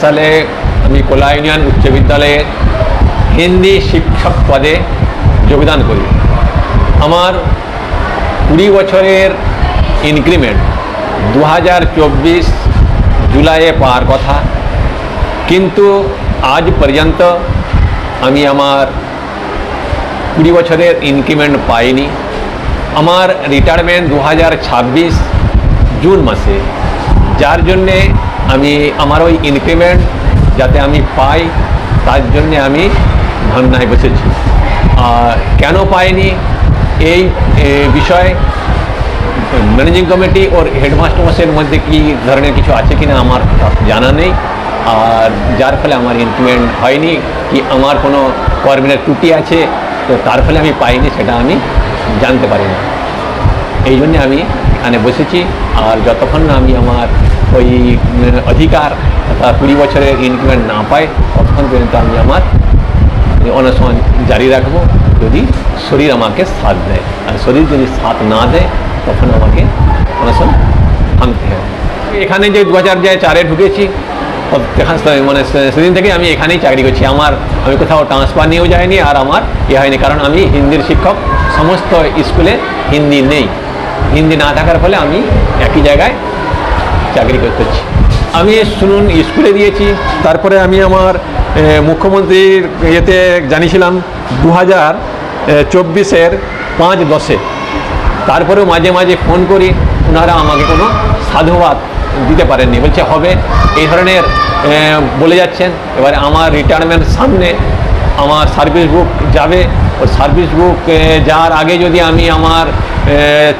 সালে আমি কোলা ইউনিয়ন উচ্চ বিদ্যালয়ে হিন্দি শিক্ষক পদে যোগদান করি। আমার কুড়ি বছরের ইনক্রিমেন্ট দু হাজার চব্বিশ জুলাইয়ে পাওয়ার কথা। কিন্তু আজ পর্যন্ত আমি আমার কুড়ি বছরের ইনক্রিমেন্ট পাইনি। আমার রিটায়ারমেন্ট দু হাজার ছাব্বিশ জুন মাসে। যার জন্যে আমি আমার ওই ইনক্রিমেন্ট যাতে আমি পাই, তার জন্যে আমি ধর্নায় বসেছি। আর কেন পাইনি? এই বিষয়ে ম্যানেজিং কমিটি ওর হেডমাস্টার মশাইয়ের মধ্যে কি ধরনের কিছু আছে কিনা আমার জানা নেই। আর যার ফলে আমার ইনক্রিমেন্ট হয়নি, কি আমার কোনো কর্মের ত্রুটি আছে, তো তার ফলে আমি পাইনি সেটা আমি জানতে পারি না এই জন্যে আমি এখানে বসেছি, আর যতক্ষণ না আমি আমার ওই অধিকার কুড়ি বছরের ইনক্রিমেন্ট না পাই ততক্ষণ পর্যন্ত আমি আমার অনশন জারি রাখব। যদি শরীর আমাকে সাথ দেয়, আর শরীর যদি সাথ না দেয়, তখন আমাকে অনশন ভাঙতে হবে। এখানে যে দু হাজার চারে ঢুকেছি মানে সেদিন থেকে আমি এখানেই চাকরি করছি। আমার, আমি কোথাও ট্রান্সফার নিয়েও যাইনি, আর আমার ইয়ে হয়নি, কারণ আমি হিন্দির শিক্ষক। সমস্ত স্কুলে হিন্দি নেই। হিন্দি না থাকার ফলে আমি একই জায়গায় চাকরি করতেছি আমি শুনুন, স্কুলে দিয়েছি, তারপরে আমি আমার মুখ্যমন্ত্রীর ইয়েতে জানিয়েছিলাম দু হাজার চব্বিশের পাঁচ দশে। তারপরেও মাঝে মাঝে ফোন করি, ওনারা আমাকে কোনো সাধুবাদ দিতে পারেননি। বলছে, হবে। এই ধরনের বলে যাচ্ছেন। এবারে আমার রিটায়ারমেন্ট সামনে, আমার সার্ভিস বুক যাবে। ওর সার্ভিস বুক যাওয়ার আগে যদি আমি আমার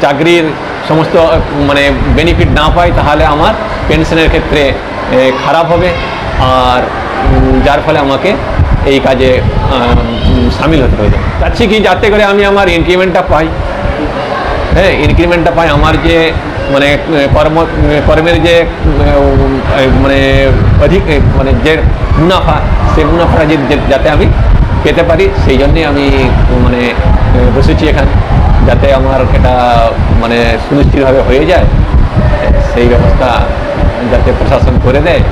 চাকরির সমস্ত মানে বেনিফিট না পাই, তাহলে আমার পেনশনের ক্ষেত্রে খারাপ হবে। আর যার ফলে আমাকে এই কাজে সামিল হতে হবে চাচ্ছি কি, যাতে করে আমি আমার ইনক্রিমেন্টটা পাই। হ্যাঁ ইনক্রিমেন্টটা পাই। আমার যে মানে কর্ম, কর্মের যে মানে অধিক মানে যে মুনাফা সেই মুনাফাটা যাতে আমি পেতে পারি, সেই জন্যে আমি মানে বসেছি এখানে। যাতে আমার এটা মানে সুনিশ্চিতভাবে হয়ে যায়, সেই ব্যবস্থা যাতে প্রশাসন করে দেয়।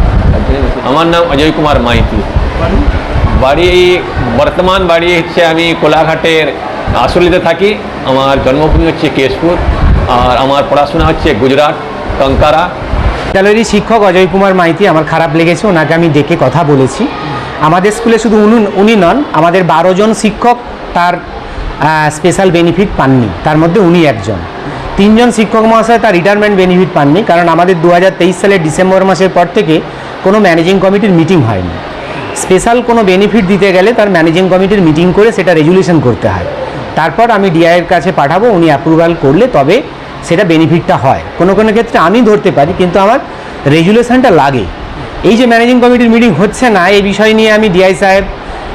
আমার নাম অজয় কুমার মাইতি। বাড়ি, বর্তমান বাড়ি হচ্ছে আমি কোলাঘাটের আসলিতে থাকি। আমার জন্মভূমি হচ্ছে কেশপুর, আর আমার পড়াশোনা হচ্ছে গুজরাট টঙ্কারা বিদ্যালয়েরই শিক্ষক অজয় কুমার মাইতি, আমার খারাপ লেগেছে, ওনাকে আমি ডেকে কথা বলেছি। আমাদের স্কুলে শুধু উনি নন, আমাদের বারো জন শিক্ষক, তার স্পেশাল বেনিফিট পাননি। তার মধ্যে উনি একজন। তিনজন শিক্ষক মহাশয় তার রিটায়ারমেন্ট বেনিফিট পাননি, কারণ আমাদের দু হাজার তেইশ সালের ডিসেম্বর মাসের পর থেকে কোনো ম্যানেজিং কমিটির মিটিং হয়নি। স্পেশাল কোনো বেনিফিট দিতে গেলে তার ম্যানেজিং কমিটির মিটিং করে সেটা রেজুলেশন করতে হয়। তারপর আমি ডিআইয়ের কাছে পাঠাবো, উনি অ্যাপ্রুভাল করলে তবে সেটা বেনিফিটটা হয়। কোনো কোনো ক্ষেত্রে আমি ধরতে পারি, কিন্তু আমার রেজুলেশনটা লাগে। এই যে ম্যানেজিং কমিটির মিটিং হচ্ছে না, এই বিষয় নিয়ে আমি ডিআই সাহেব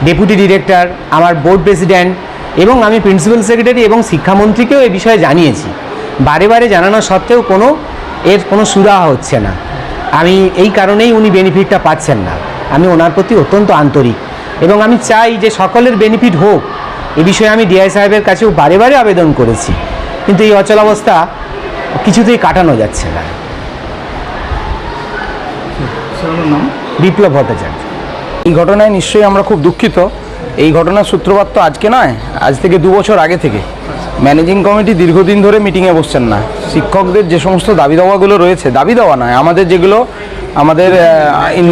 ডেপুটি ডিরেক্টর আমার বোর্ড প্রেসিডেন্ট এবং আমি প্রিন্সিপাল সেক্রেটারি এবং শিক্ষামন্ত্রীকেও এ বিষয়ে জানিয়েছি। বারে বারে জানানো সত্ত্বেও কোনো এর কোনো সুরাহা হচ্ছে না। আমি এই কারণেই উনি বেনিফিটটা পাচ্ছেন না। আমি ওনার প্রতি অত্যন্ত আন্তরিক এবং আমি চাই যে সকলের বেনিফিট হোক। এ বিষয়ে আমি ডিআই সাহেবের কাছেও বারে বারে আবেদন করেছি। কিন্তু এই অচলাবস্থা কিছুতেই কাটানো যাচ্ছে না। বিপ্লব ভট্টাচার্য। এই ঘটনায় নিশ্চয়ই আমরা খুব দুঃখিত। এই ঘটনার সূত্রপাত তো আজকে নয়, আজ থেকে দু বছর আগে থেকে। ম্যানেজিং কমিটি দীর্ঘদিন ধরে মিটিংয়ে বসছেন না। শিক্ষকদের যে সমস্ত দাবি দাওয়াগুলো রয়েছে, দাবি দেওয়া নয়, আমাদের যেগুলো, আমাদের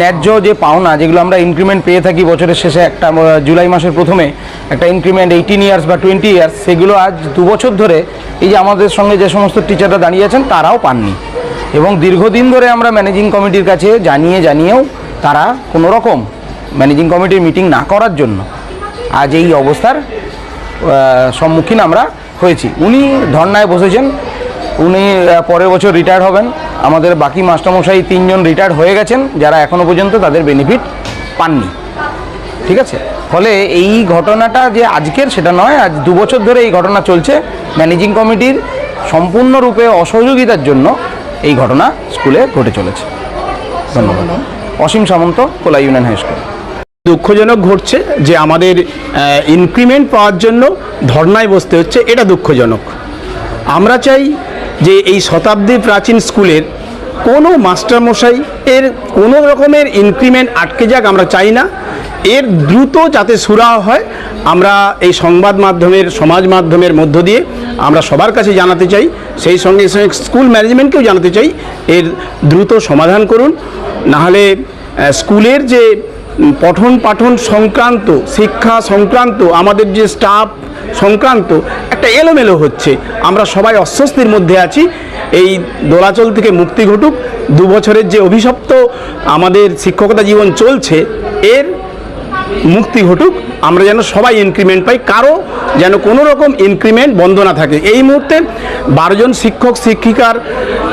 ন্যায্য যে পাওনা, যেগুলো আমরা ইনক্রিমেন্ট পেয়ে থাকি বছরের শেষে একটা জুলাই মাসের প্রথমে, একটা ইনক্রিমেন্ট এইটিন ইয়ার্স বা টোয়েন্টি ইয়ার্স সেগুলো আজ দু বছর ধরে এই যে আমাদের সঙ্গে যে সমস্ত টিচাররা দাঁড়িয়ে আছেন, তারাও পাননি। এবং দীর্ঘদিন ধরে আমরা ম্যানেজিং কমিটির কাছে জানিয়ে জানিয়েও তারা কোনো রকম ম্যানেজিং কমিটির মিটিং না করার জন্য আজ এই অবস্থার সম্মুখীন আমরা হয়েছি। উনি ধর্নায় বসেছেন। উনি পরের বছর রিটায়ার হবেন। আমাদের বাকি মাস্টারমশাই তিনজন রিটায়ার হয়ে গেছেন। যারা এখনও পর্যন্ত তাদের বেনিফিট পাননি। ঠিক আছে? ফলে এই ঘটনাটা যে আজকের সেটা নয়, আজ দু বছর ধরে এই ঘটনা চলছে। ম্যানেজিং কমিটির সম্পূর্ণরূপে অসহযোগিতার জন্য এই ঘটনা স্কুলে ঘটে চলেছে। ধন্যবাদ। Ashim Samanta, Kola union high school. দুঃখজনক ঘটছে যে আমাদের ইনক্রিমেন্ট পাওয়ার জন্য ধর্নায় বসতে হচ্ছে, এটা দুঃখজনক। আমরা চাই যে এই শতাব্দী প্রাচীন স্কুলের কোনো মাস্টারমশাই এর কোনো রকমের ইনক্রিমেন্ট আটকে যাক আমরা চাই না। এর দ্রুত যাতে সুরাহা হয়, আমরা এই সংবাদ মাধ্যমের, সমাজ মাধ্যমের মধ্য দিয়ে আমরা সবার কাছে জানাতে চাই, সেই সঙ্গে সঙ্গে স্কুল ম্যানেজমেন্টকেও জানাতে চাই। এর দ্রুত সমাধান করুন। নাহলে স্কুলের যে পঠন পাঠন সংক্রান্ত, শিক্ষা সংক্রান্ত, আমাদের যে স্টাফ সংক্রান্ত, একটা এলোমেলো হচ্ছে। আমরা সবাই অস্বস্তির মধ্যে আছি। এই দোলাচল থেকে মুক্তি ঘটুক। দু বছরের যে অভিশপ্ত আমাদের শিক্ষকতা জীবন চলছে, এর মুক্তি ঘটুক। আমরা যেন সবাই ইনক্রিমেন্ট পাই। কারও যেন কোনো রকম ইনক্রিমেন্ট বন্ধ না থাকে। এই মুহূর্তে বারোজন শিক্ষক, শিক্ষিকার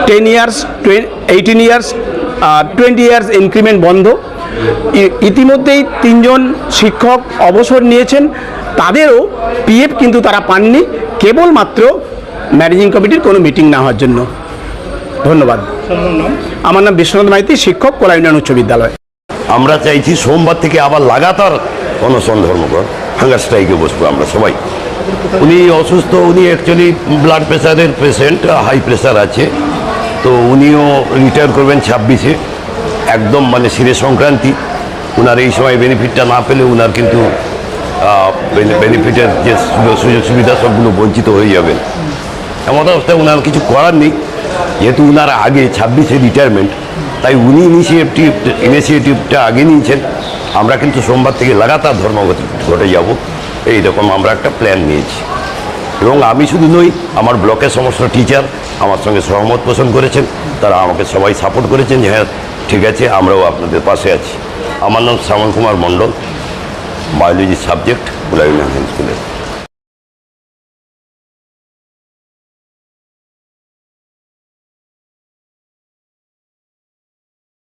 ten years eighteen years twenty years increment বন্ধ। ইতিমধ্যেই তিনজন শিক্ষক অবসর নিয়েছেন। তাদেরও পিএফ কিন্তু তারা পাননি, কেবলমাত্র ম্যানেজিং কমিটির কোনো মিটিং না হওয়ার জন্য। ধন্যবাদ। আমার নাম বিশ্বনাথ মাইতি, শিক্ষক, কোলা ইউনিয়ন উচ্চ বিদ্যালয়। আমরা চাইছি সোমবার থেকে আবার লাগাতার অনশন ধর্মঘর হাঙ্গার স্ট্রাইকে বসবো আমরা সবাই। উনি অসুস্থ, উনি অ্যাকচুয়ালি ব্লাড প্রেশারের পেশেন্ট হাই প্রেশার আছে। তো উনিও রিটায়ার করবেন ছাব্বিশে। একদম মানে শিরে সংক্রান্তি ওনার এই সময় বেনিফিটটা না পেলে ওনার কিন্তু বেনিফিটের যে সুযোগ সুবিধা সবগুলো বঞ্চিত হয়ে যাবেন এমন অবস্থায় ওনার কিছু করার নেই। যেহেতু উনার আগে ছাব্বিশে রিটায়ারমেন্ট তাই উনি ইনিশিয়েটিভ ইনিশিয়েটিভটা আগে নিয়েছেন। আমরা কিন্তু সোমবার থেকে লাগাতার ধর্মঘট ঘটে যাব। এইরকম আমরা একটা প্ল্যান নিয়েছি। এবং আমি শুধু নই, আমার ব্লকের সমস্ত টিচার আমার সঙ্গে সহমত পোষণ করেছেন। তারা আমাকে সবাই সাপোর্ট করেছেন যে হ্যাঁ ঠিক আছে, আমরাও আপনাদের পাশে আছি। আমার নাম Shraban Kumar Mondal biology subject Kulaina high স্কুলের